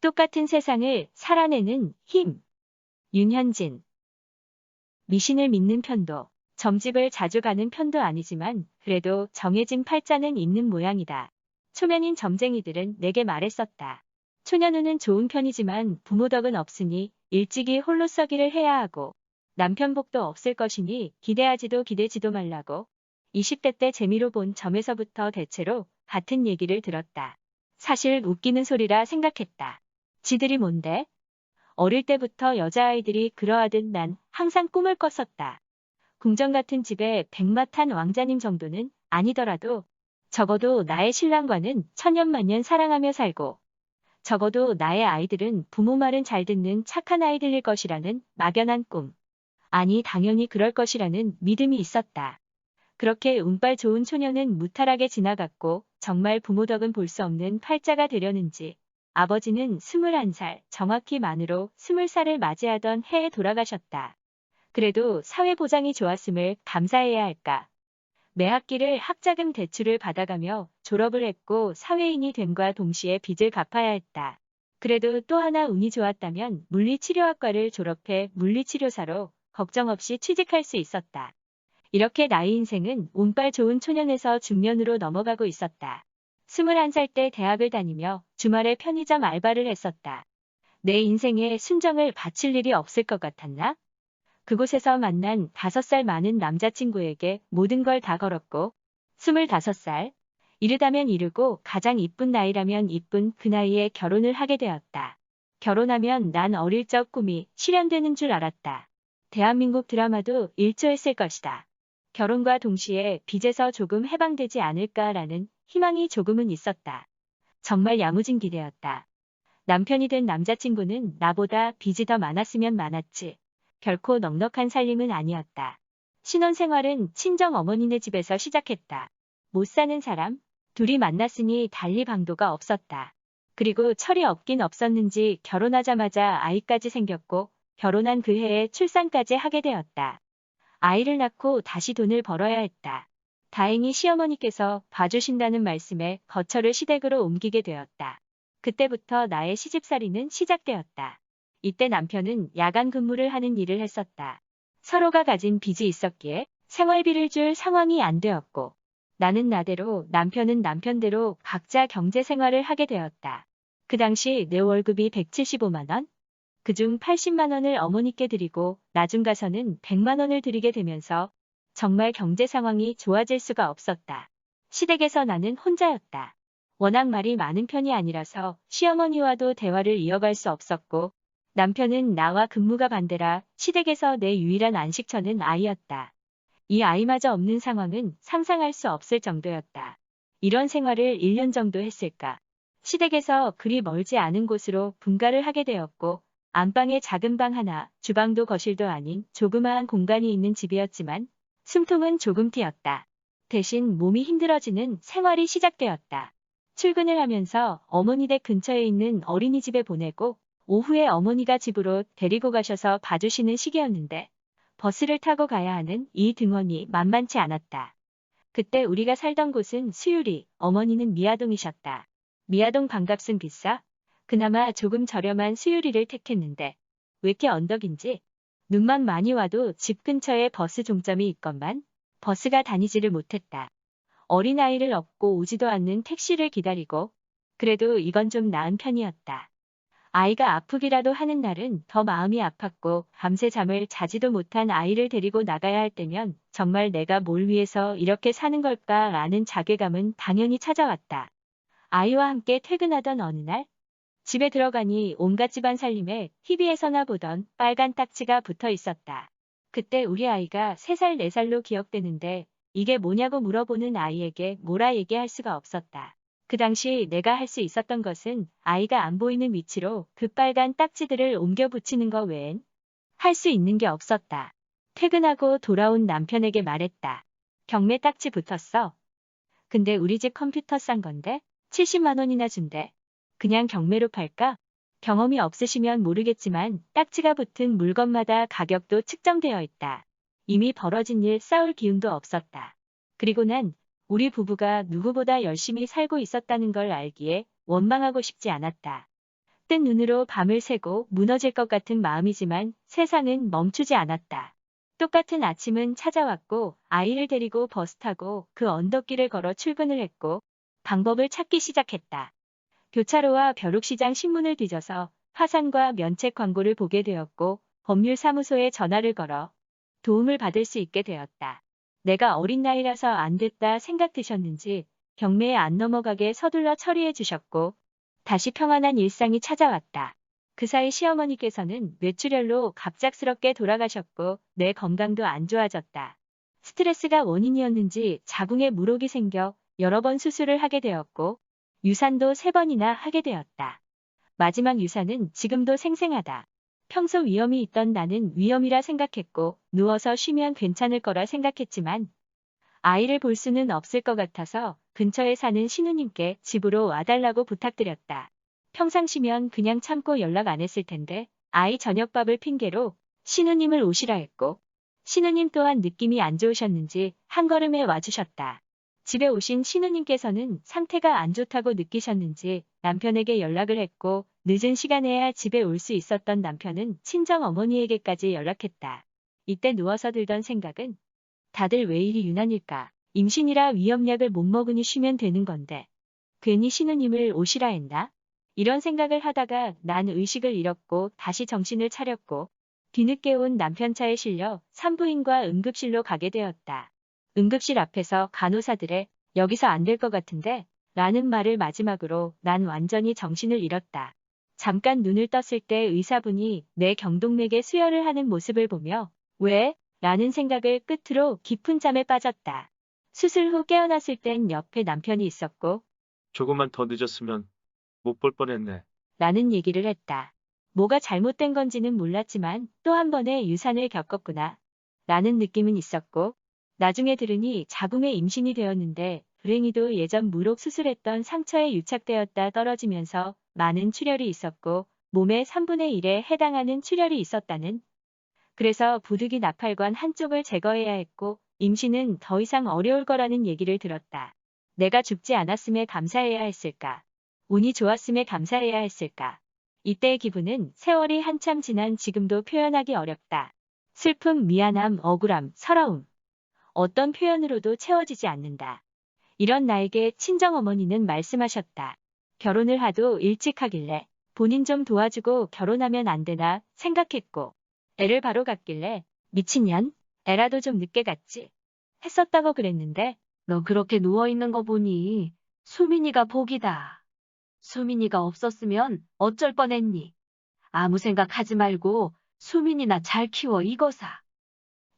똑같은 세상을 살아내는 힘. 윤현진. 미신을 믿는 편도, 점집을 자주 가는 편도 아니지만 그래도 정해진 팔자는 있는 모양이다. 초면인 점쟁이들은 내게 말했었다. 초년우는 좋은 편이지만 부모 덕은 없으니 일찍이 홀로 서기를 해야 하고 남편 복도 없을 것이니 기대하지도 기대지도 말라고 20대 때 재미로 본 점에서부터 대체로 같은 얘기를 들었다. 사실 웃기는 소리라 생각했다. 지들이 뭔데? 어릴 때부터 여자아이들이 그러하듯 난 항상 꿈을 꿨었다. 궁정 같은 집에 백마탄 왕자님 정도는 아니더라도 적어도 나의 신랑과는 천년만년 사랑하며 살고 적어도 나의 아이들은 부모 말은 잘 듣는 착한 아이들일 것이라는 막연한 꿈. 아니 당연히 그럴 것이라는 믿음이 있었다. 그렇게 운빨 좋은 초년은 무탈하게 지나갔고 정말 부모 덕은 볼 수 없는 팔자가 되려는지 아버지는 21살 정확히 만으로 20살을 맞이하던 해에 돌아가셨다. 그래도 사회보장이 좋았음을 감사해야 할까. 매 학기를 학자금 대출을 받아가며 졸업을 했고 사회인이 됨과 동시에 빚을 갚아야 했다. 그래도 또 하나 운이 좋았다면 물리치료학과를 졸업해 물리치료사로 걱정 없이 취직할 수 있었다. 이렇게 나의 인생은 운빨 좋은 초년에서 중년으로 넘어가고 있었다. 21살 때 대학을 다니며 주말에 편의점 알바를 했었다. 내 인생에 순정을 바칠 일이 없을 것 같았나? 그곳에서 만난 5살 많은 남자친구에게 모든 걸 다 걸었고 25살, 이르다면 이르고 가장 이쁜 나이라면 이쁜 그 나이에 결혼을 하게 되었다. 결혼하면 난 어릴 적 꿈이 실현되는 줄 알았다. 대한민국 드라마도 일조했을 것이다. 결혼과 동시에 빚에서 조금 해방되지 않을까라는 희망이 조금은 있었다. 정말 야무진 기대였다. 남편이 된 남자친구는 나보다 빚이 더 많았으면 많았지. 결코 넉넉한 살림은 아니었다. 신혼생활은 친정 어머니네 집에서 시작했다. 못 사는 사람, 둘이 만났으니 달리 방도가 없었다. 그리고 철이 없긴 없었는지 결혼하자마자 아이까지 생겼고 결혼한 그 해에 출산까지 하게 되었다. 아이를 낳고 다시 돈을 벌어야 했다. 다행히 시어머니께서 봐주신다는 말씀에 거처를 시댁으로 옮기게 되었다. 그때부터 나의 시집살이는 시작되었다. 이때 남편은 야간 근무를 하는 일을 했었다. 서로가 가진 빚이 있었기에 생활비를 줄 상황이 안 되었고 나는 나대로 남편은 남편대로 각자 경제 생활을 하게 되었다. 그 당시 내 월급이 175만원, 그중 80만원을 어머니께 드리고 나중 가서는 100만원을 드리게 되면서 정말 경제 상황이 좋아질 수가 없었다. 시댁에서 나는 혼자였다. 워낙 말이 많은 편이 아니라서 시어머니와도 대화를 이어갈 수 없었고 남편은 나와 근무가 반대라 시댁에서 내 유일한 안식처는 아이였다. 이 아이마저 없는 상황은 상상할 수 없을 정도였다. 이런 생활을 1년 정도 했을까. 시댁에서 그리 멀지 않은 곳으로 분가를 하게 되었고 안방에 작은 방 하나, 주방도 거실도 아닌 조그마한 공간이 있는 집이었지만 숨통은 조금 튀었다. 대신 몸이 힘들어지는 생활이 시작되었다. 출근을 하면서 어머니 댁 근처에 있는 어린이집에 보내고 오후에 어머니가 집으로 데리고 가셔서 봐주시는 시기였는데 버스를 타고 가야 하는 이 등원이 만만치 않았다. 그때 우리가 살던 곳은 수유리, 어머니는 미아동이셨다. 미아동 반값은 비싸? 그나마 조금 저렴한 수유리를 택했는데 왜 이렇게 언덕인지 눈만 많이 와도 집 근처에 버스 종점이 있건만 버스가 다니지를 못했다. 어린아이를 업고 오지도 않는 택시를 기다리고 그래도 이건 좀 나은 편이었다. 아이가 아프기라도 하는 날은 더 마음이 아팠고 밤새 잠을 자지도 못한 아이를 데리고 나가야 할 때면 정말 내가 뭘 위해서 이렇게 사는 걸까라는 자괴감은 당연히 찾아왔다. 아이와 함께 퇴근하던 어느 날 집에 들어가니 온갖 집안 살림에 TV에서나 보던 빨간 딱지가 붙어 있었다. 그때 우리 아이가 3살 4살로 기억되는데 이게 뭐냐고 물어보는 아이에게 뭐라 얘기할 수가 없었다. 그 당시 내가 할 수 있었던 것은 아이가 안 보이는 위치로 그 빨간 딱지들을 옮겨 붙이는 것 외엔 할 수 있는 게 없었다. 퇴근하고 돌아온 남편에게 말했다. 경매 딱지 붙었어. 근데 우리 집 컴퓨터 싼 건데 70만 원이나 준대. 그냥 경매로 팔까? 경험이 없으시면 모르겠지만 딱지가 붙은 물건마다 가격도 측정되어 있다. 이미 벌어진 일 싸울 기운도 없었다. 그리고 난 우리 부부가 누구보다 열심히 살고 있었다는 걸 알기에 원망하고 싶지 않았다. 뜬 눈으로 밤을 새고 무너질 것 같은 마음이지만 세상은 멈추지 않았다. 똑같은 아침은 찾아왔고 아이를 데리고 버스 타고 그 언덕길을 걸어 출근을 했고 방법을 찾기 시작했다. 교차로와 벼룩시장 신문을 뒤져서 화상과 면책 광고를 보게 되었고 법률사무소에 전화를 걸어 도움을 받을 수 있게 되었다. 내가 어린 나이라서 안 됐다 생각 드셨는지 경매에 안 넘어가게 서둘러 처리해 주셨고 다시 평안한 일상이 찾아왔다. 그 사이 시어머니께서는 뇌출혈로 갑작스럽게 돌아가셨고 내 건강도 안 좋아졌다. 스트레스가 원인이었는지 자궁에 물혹이 생겨 여러 번 수술을 하게 되었고 유산도 세 번이나 하게 되었다. 마지막 유산은 지금도 생생하다. 평소 위험이 있던 나는 위험이라 생각했고 누워서 쉬면 괜찮을 거라 생각했지만 아이를 볼 수는 없을 것 같아서 근처에 사는 신우님께 집으로 와달라고 부탁드렸다. 평상시면 그냥 참고 연락 안 했을 텐데 아이 저녁밥을 핑계로 신우님을 오시라 했고 신우님 또한 느낌이 안 좋으셨는지 한 걸음에 와주셨다. 집에 오신 신우님께서는 상태가 안 좋다고 느끼셨는지 남편에게 연락을 했고 늦은 시간에야 집에 올 수 있었던 남편은 친정 어머니에게까지 연락했다. 이때 누워서 들던 생각은 다들 왜 이리 유난일까? 임신이라 위험약을 못 먹으니 쉬면 되는 건데 괜히 신우님을 오시라 했나? 이런 생각을 하다가 난 의식을 잃었고 다시 정신을 차렸고 뒤늦게 온 남편 차에 실려 산부인과 응급실로 가게 되었다. 응급실 앞에서 간호사들의 여기서 안 될 것 같은데 라는 말을 마지막으로 난 완전히 정신을 잃었다. 잠깐 눈을 떴을 때 의사분이 내 경동맥에 수혈을 하는 모습을 보며 왜? 라는 생각을 끝으로 깊은 잠에 빠졌다. 수술 후 깨어났을 땐 옆에 남편이 있었고 조금만 더 늦었으면 못 볼 뻔했네. 라는 얘기를 했다. 뭐가 잘못된 건지는 몰랐지만 또 한 번의 유산을 겪었구나. 라는 느낌은 있었고 나중에 들으니 자궁에 임신이 되었는데 불행히도 예전 무록 수술했던 상처에 유착되었다 떨어지면서 많은 출혈이 있었고 몸의 3분의 1에 해당하는 출혈이 있었다는. 그래서 부득이 나팔관 한쪽을 제거해야 했고 임신은 더 이상 어려울 거라는 얘기를 들었다. 내가 죽지 않았음에 감사해야 했을까? 운이 좋았음에 감사해야 했을까? 이때의 기분은 세월이 한참 지난 지금도 표현하기 어렵다. 슬픔, 미안함, 억울함, 서러움. 어떤 표현으로도 채워지지 않는다. 이런 나에게 친정어머니는 말씀하셨다. 결혼을 하도 일찍 하길래 본인 좀 도와주고 결혼하면 안 되나 생각했고 애를 바로 갖길래 미친년? 애라도 좀 늦게 갔지. 했었다고 그랬는데 너 그렇게 누워있는 거 보니 수민이가 복이다. 수민이가 없었으면 어쩔 뻔했니? 아무 생각하지 말고 수민이 나 잘 키워 이거사.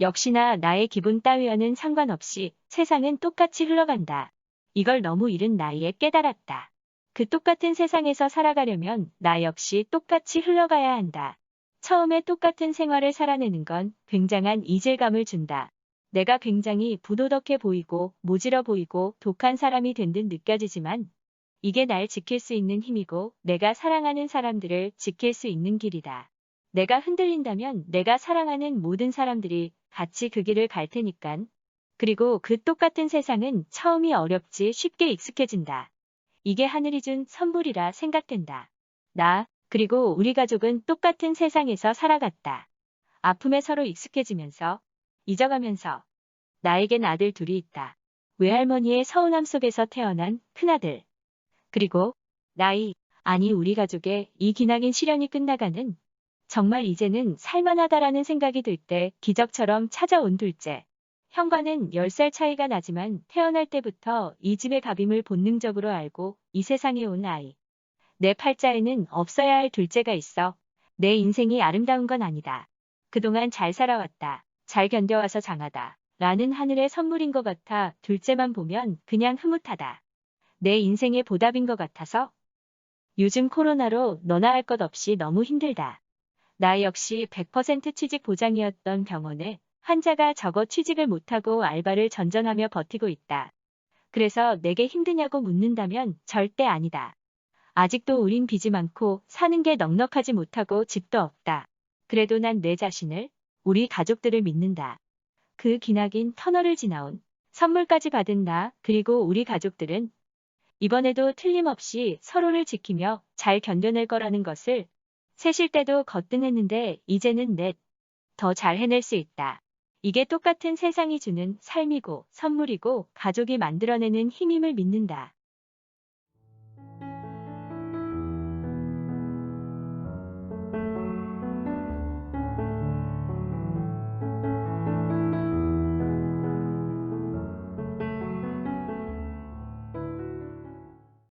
역시나 나의 기분 따위와는 상관없이 세상은 똑같이 흘러간다. 이걸 너무 이른 나이에 깨달았다. 그 똑같은 세상에서 살아가려면 나 역시 똑같이 흘러가야 한다. 처음에 똑같은 생활을 살아내는 건 굉장한 이질감을 준다. 내가 굉장히 부도덕해 보이고 모질어 보이고 독한 사람이 된 듯 느껴지지만 이게 날 지킬 수 있는 힘이고 내가 사랑하는 사람들을 지킬 수 있는 길이다. 내가 흔들린다면 내가 사랑하는 모든 사람들이 같이 그 길을 갈 테니깐. 그리고 그 똑같은 세상은 처음이 어렵지 쉽게 익숙해진다. 이게 하늘이 준 선물이라 생각된다. 나, 그리고 우리 가족은 똑같은 세상에서 살아갔다. 아픔에 서로 익숙해지면서, 잊어가면서, 나에겐 아들 둘이 있다. 외할머니의 서운함 속에서 태어난 큰아들. 그리고, 나이, 아니 우리 가족의 이 기나긴 시련이 끝나가는 정말 이제는 살만하다라는 생각이 들 때 기적처럼 찾아온 둘째. 형과는 10살 차이가 나지만 태어날 때부터 이 집의 갑임을 본능적으로 알고 이 세상에 온 아이. 내 팔자에는 없어야 할 둘째가 있어. 내 인생이 아름다운 건 아니다. 그동안 잘 살아왔다. 잘 견뎌와서 장하다. 라는 하늘의 선물인 것 같아 둘째만 보면 그냥 흐뭇하다. 내 인생의 보답인 것 같아서 요즘 코로나로 너나 할 것 없이 너무 힘들다. 나 역시 100% 취직 보장이었던 병원에 환자가 적어 취직을 못하고 알바를 전전하며 버티고 있다. 그래서 내게 힘드냐고 묻는다면 절대 아니다. 아직도 우린 빚이 많고 사는 게 넉넉하지 못하고 집도 없다. 그래도 난 내 자신을, 우리 가족들을 믿는다. 그 기나긴 터널을 지나온 선물까지 받은 나 그리고 우리 가족들은 이번에도 틀림없이 서로를 지키며 잘 견뎌낼 거라는 것을 셋일 때도 거뜬했는데 이제는 넷. 더 잘 해낼 수 있다. 이게 똑같은 세상이 주는 삶이고 선물이고 가족이 만들어내는 힘임을 믿는다.